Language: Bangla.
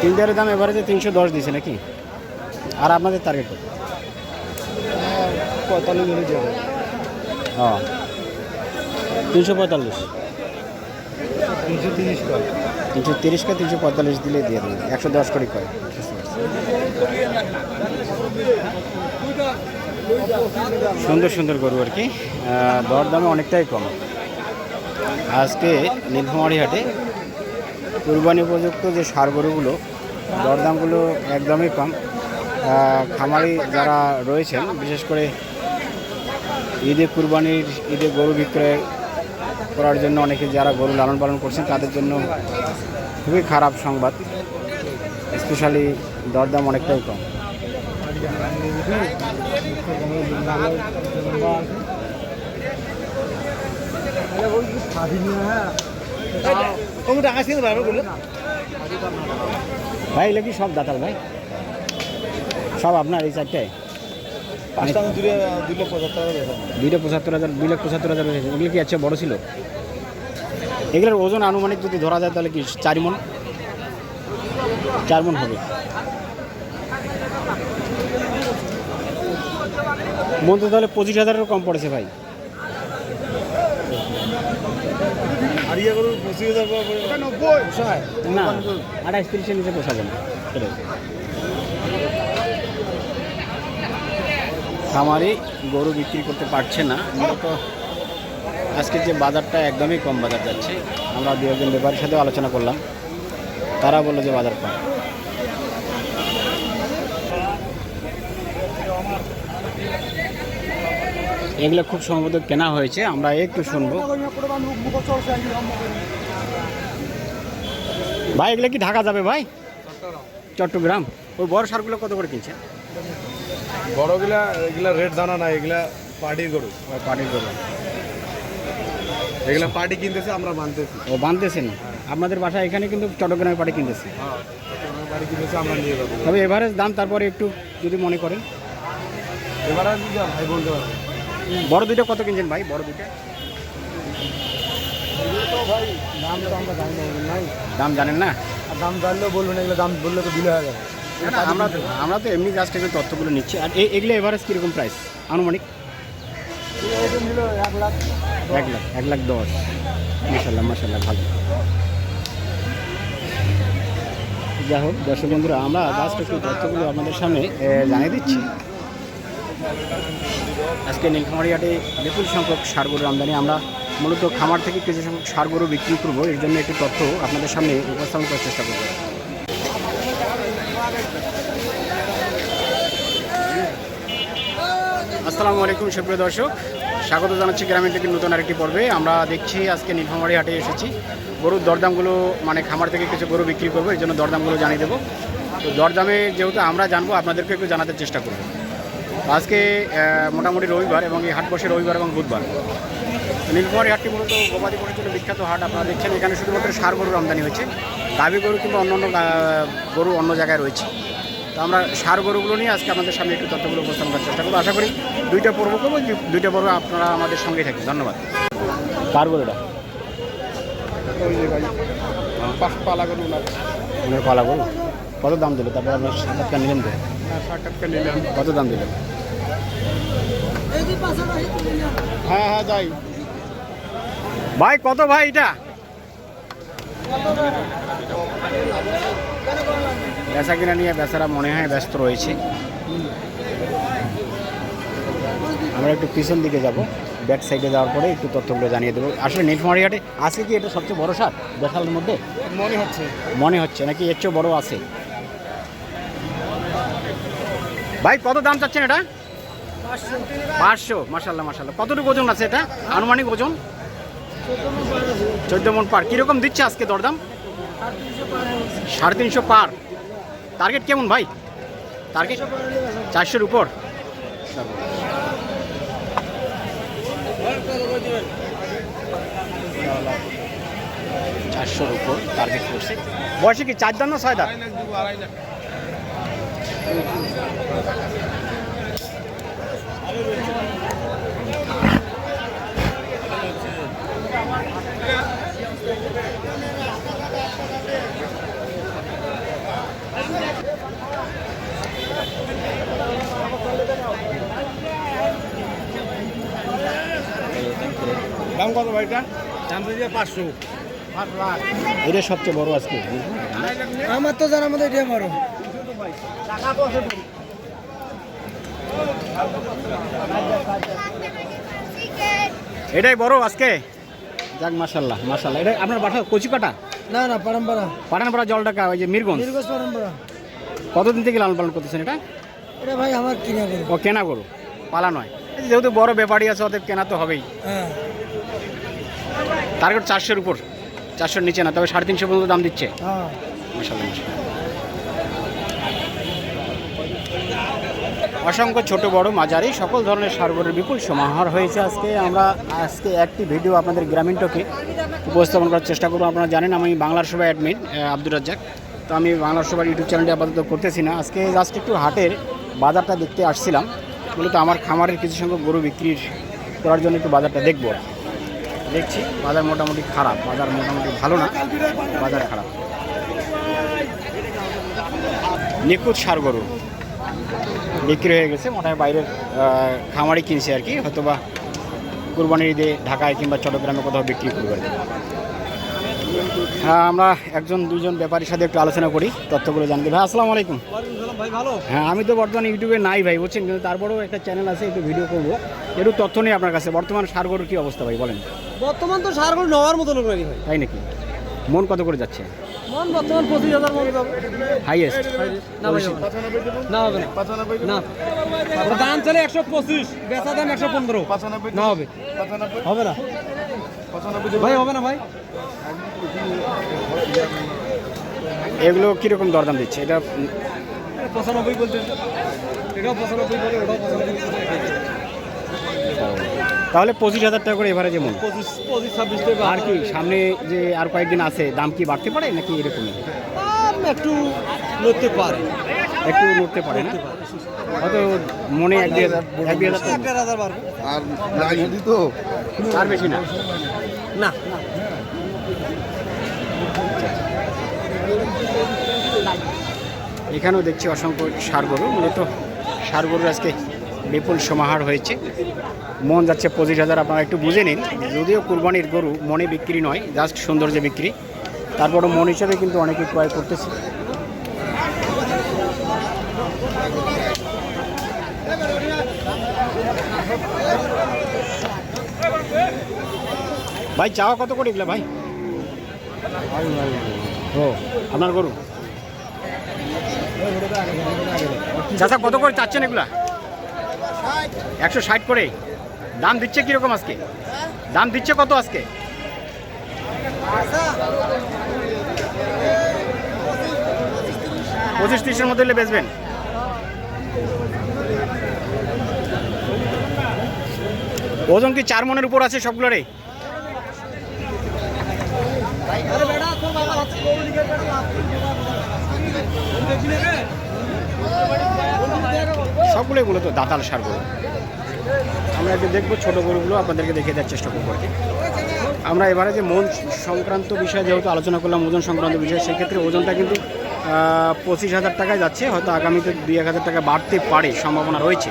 তিনটার দাম এবারে যে তিনশো দশ দিছে নাকি? আর আপনাদের টার্গেট পঁয়তাল্লিশ হলে যাবে। হ্যাঁ তিনশো পঁয়তাল্লিশ। তিনশো তিরিশ তিনশো তিরিশকে তিনশো পঁয়তাল্লিশ দিলে দিয়ে দেবেন একশো দশ করে করে। সুন্দর সুন্দর গরু আর কি। আহ, দর দামে অনেকটাই কম। আজকে নীলফামারি হাটে কুরবানি উপযুক্ত যে সার গরুগুলো, দরদামগুলো একদমই কম। খামারি যারা রয়েছেন, বিশেষ করে ঈদে কুরবানির, ঈদে গরু বিক্রয় করার জন্য অনেকে যারা গরু লালন পালন করছেন, তাদের জন্য খুবই খারাপ সংবাদ। স্পেশালি দরদাম অনেকটাই কম। কম টাকা ছিল পারবে ভাই এগুলো কি সব দাতাল ভাই? সব আপনার এই চারটায় পাঁচটা দূরে দুই লক্ষ পঁচাত্তর দুইটা পঁচাত্তর হাজার দুই লাখ পঁচাত্তর হাজার হয়েছে। এগুলো কি আচ্ছা বড় ছিল? এগুলোর ওজন আনুমানিক যদি ধরা যায় তাহলে কি চার মন? চার মন হবে। মন তো তাহলে পঁচিশ হাজারেরও কম পড়েছে ভাই। পঁচিশ হাজার পোষায়? না আঠাইশ তিরিশের নিচে পোষাবে না। সেটাই। খামারে গরু বিক্রি করতে পারছে না। মূলত আজকে যে বাজারটা একদমই কম বাজার যাচ্ছে। আমরা দু একজন ব্যাপারীর সাথেও আলোচনা করলাম। তারা বলল যে বাজার কম। এগুলো খুব সম্ভবত কেনা হয়েছে আমরা একটু শুনব। ভাই এগুলো কি ঢাকা যাবে ভাই? চট্টগ্রাম। ওই বড় সারগুলো কত করে কিনছে? বড়গুলা এগুলা রেট জানা না এগুলা পার্টির গরু পাটির করে এগুলা পার্টি কিনতেছে আমরা মানতেছি ও বানতেছেন আপনাদের বাসা এখানে কিন্তু চট্টগ্রামে কিনতেছে। হ্যাঁ পার্টি কিনতেছে আমরা নিয়ে যাব। তবে এভারেজ দাম তারপরে একটু যদি মনে করেন। আর ভাই বলতে পারব। বড় দুইটা কত কিনছেন ভাই? বড় দুইটা? ভাই দাম আমরা দাম জানেন না? দাম জানলেও বলবেন এগুলো দাম বললে তো দিলে হয়ে যাবে আমরা আমরা তো এমনি জাস্ট একটু তথ্যগুলো নিচ্ছি। আর এগুলো এভারেজ কীরকম প্রাইস আনুমানিক? এক লাখ এক লাখ এক লাখ দশ। মাসাল্লাহ মাসাল্লাহ ভালো। যাই হোক, দর্শক বন্ধুরা, আমরা জাস্ট একটু তথ্যগুলো আপনাদের সামনে জানিয়ে দিচ্ছি। আজকে নীলখামারি হাটে বিপুল সংখ্যক সার গরুর আমদানি। আমরা মূলত খামার থেকে কিছু সংখ্যক সার গরু বিক্রি করব। এর জন্য একটি তথ্য আপনাদের সামনে উপস্থাপন করার চেষ্টা করব। আসসালামু আলাইকুম, সুপ্রিয় দর্শক। স্বাগত জানাচ্ছি গ্রামের থেকে নতুন আরেকটি পর্বে। আমরা দেখছি আজকে নীলফামারি হাটে এসেছি। গরুর দরদামগুলো মানে খামার থেকে কিছু গরু বিক্রি করব। এই জন্য দরদামগুলো জানিয়ে দেবো। তো দরদামে যেহেতু আমরা জানব আপনাদেরকে একটু জানাতে চেষ্টা করব। আজকে মোটামুটি রবিবার এবং এই হাট বসে রবিবার এবং বুধবার। নীলফামারি হাটটি মূলত গবাদি পশুর জন্য বিখ্যাত হাট আপনারা দেখছেন এখানে শুধুমাত্র সার গরুর আমদানি হয়েছে। গাভী গরু কিংবা অন্য অন্য গরু অন্য জায়গায় রয়েছে। তো আমরা সার গরুগুলো নিয়ে আজকে আমাদের সামনে একটু তথ্যগুলো উপস্থাপন করার চেষ্টা করব। আশা করি দুইটা পর্ব করব দুইটা পর্ব আপনারা আমাদের সঙ্গেই থাকবেন। ধন্যবাদ। কার গরুটা? পালা গরু না। পালা গরু কত দাম দিল? তারপর আপনার সাক্ষাৎকার নিলেন তো। নিলাম। কত দাম দিলেন হ্যাঁ হ্যাঁ যাই। ভাই কত ভাই এটা? বেচা কিনা নিয়ে বেচারা মনে হয় ব্যস্ত রয়েছে। আমরা একটু পিছন দিকে যাব ব্যাক সাইডে যাওয়ার পরে একটু তথ্যগুলো জানিয়ে দেবো। আসলে নীলফামারি হাটে আজকে কি এটা সবচেয়ে বড় সার? দেখালের মধ্যে? মনে হচ্ছে। মনে হচ্ছে নাকি এর চেয়েও বড় আছে? ভাই কত দাম চাচ্ছেন এটা? পাঁচশো। মাসাল্লাহ মাসাল্লাহ কতটুকু ওজন আছে এটা? আনুমানিক ওজন? চোদ্দ মন পার। কীরকম দিচ্ছে আজকে দরদাম? সাড়ে তিনশো পার। টার্গেট কেমন ভাই? টার্গেট চারশোর উপর। চারশোর উপর টার্গেট করছে। বয়সে কি চার দাম না ছয় দাম দাম কত ভাইটা? দাম তো দিয়ে পাঁচশো। এটা সবচেয়ে বড় আজকে। আমার তো জানার মধ্যে এটা বড়। এটাই বড় আজকে? যাক মাশাল্লাহ মাশাল্লাহ এটা আপনার বাসা কচি কাটা না না পারম্পরা পাঠানপাড়া জল টাকা ওই যে মিরগঞ্জ? নির্গোষ পারম্পরা কতদিন থেকে লালন পালন করতেছেন এটা? এটা ভাই আমার কিনা করে ও কেনা গরু পালা নয়। এই যে যেহেতু বড় ব্যাপারী আছে অতএব কেনা তো হবেই। হ্যাঁ। টার্গেট চারশোর উপর চারশোর নিচে না তবে সাড়ে তিনশো পর্যন্ত দাম দিচ্ছে। হ্যাঁ। মাশাআল্লাহ, মাশাআল্লাহ। অসংখ্য ছোট বড় মাঝারি, সকল ধরনের সারগরের বিপুল সমাহার হয়েছে আজকে। আমরা আজকে একটি ভিডিও আপনাদের গ্রামীণ টকে উপস্থাপন করার চেষ্টা করব। আপনারা জানেন আমি বাংলার সভায় অ্যাডমিন আব্দুর রাজ্জাক। তো আমি বাংলার সভার ইউটিউব চ্যানেলটি আপাতত করতেছি না। আজকে জাস্ট একটু হাটের বাজারটা দেখতে আসছিলাম। মূলত আমার খামারের কিছু সংখ্যক গরু বিক্রির করার জন্য একটু বাজারটা দেখব। দেখছি, বাজার মোটামুটি খারাপ, বাজার মোটামুটি ভালো না, বাজার খারাপ। নিখুঁত সার গরু। বিক্রি হয়ে গেছে মনে হয় বাইরের আহ, খামারই কিনছে আর কি হয়তো বা কুরবানির ঈদে ঢাকায় কিংবা চট্টগ্রামে কোথাও বিক্রি করবে হ্যাঁ আমরা একজন দুজন ব্যাপারীর সাথে একটু আলোচনা করি তথ্যগুলো জানতে। ভাই আসসালামু আলাইকুম। ভাই ভালো? হ্যাঁ আমি তো বর্তমানে ইউটিউবে নাই ভাই বুঝছেন? কিন্তু তারপরেও একটা চ্যানেল আছে একটু ভিডিও করব। একটু তথ্য নেই আপনার কাছে বর্তমান সার গরুর কী অবস্থা ভাই বলেন। বর্তমান তো সারগুলো নেওয়ার মতো লোক ভাই। তাই নাকি? মন কত করে যাচ্ছে? মন বর্তমান পঁচিশ হাজার মন যাবে হাইয়েস্ট না ভাই না হবে না। দাম চলে একশো পঁচিশ বেচা দাম একশো পনেরো। না হবে। হবে না। ভাই হবে না ভাই। এগুলো কীরকম দরদাম দিচ্ছে? এটা পঁচানব্বই বলতে এটাও পঁচানব্বই বলে ওটাও পঁচানব্বই তাহলে পঁচিশ হাজার টাকা করে এভারেজে মন পঁচিশ পঁচিশ ছাব্বিশ টাকা। আর কি সামনে যে আর কয়েকদিন আছে দাম কি বাড়তে পারে নাকি এরকমই? একটু লড়তে পারে। একটু নড়তে পারে না? হয়তো মনে এক হাজার এক দুই হাজার এক দেড় হাজার বাড়বে। আর তো। আর বেশি না? না। এখানেও দেখছি অসংখ্য সার গরু মূলত সার গরুর আজকে বিপুল সমাহার হয়েছে। মন যাচ্ছে পঁচিশ হাজার, আপনারা একটু বুঝে নিন। যদিও কুরবানির গরু মনে বিক্রি নয়, জাস্ট সৌন্দর্যে বিক্রি। তারপরও মন হিসাবে কিন্তু অনেকে ক্রয় করতেছে। ভাই, চাওয়া কত করে ভাই? ও, আপনার গরু? চাচা, কত করে চাচ্ছেন এগুলা? একশো ষাট করে। দাম দিচ্ছে কীরকম আজকে? দাম দিচ্ছে কত আজকে? পঁচিশ তিরিশের মধ্যে বেচবেন। ওজন কি চার মনের উপর আছে সবগুলোরে সবগুলোই মূলত দাতাল সার গরু। আমরা একটু দেখব ছোটো গরুগুলো, আপনাদেরকে দেখিয়ে দেওয়ার চেষ্টা করব আমরা এবারে যে মন সংক্রান্ত বিষয়ে যেহেতু আলোচনা করলাম, ওজন সংক্রান্ত বিষয়, সেক্ষেত্রে ওজনটা কিন্তু পঁচিশ হাজার টাকায় যাচ্ছে। হয়তো আগামীতে দুই এক হাজার টাকা বাড়তে পারে, সম্ভাবনা রয়েছে।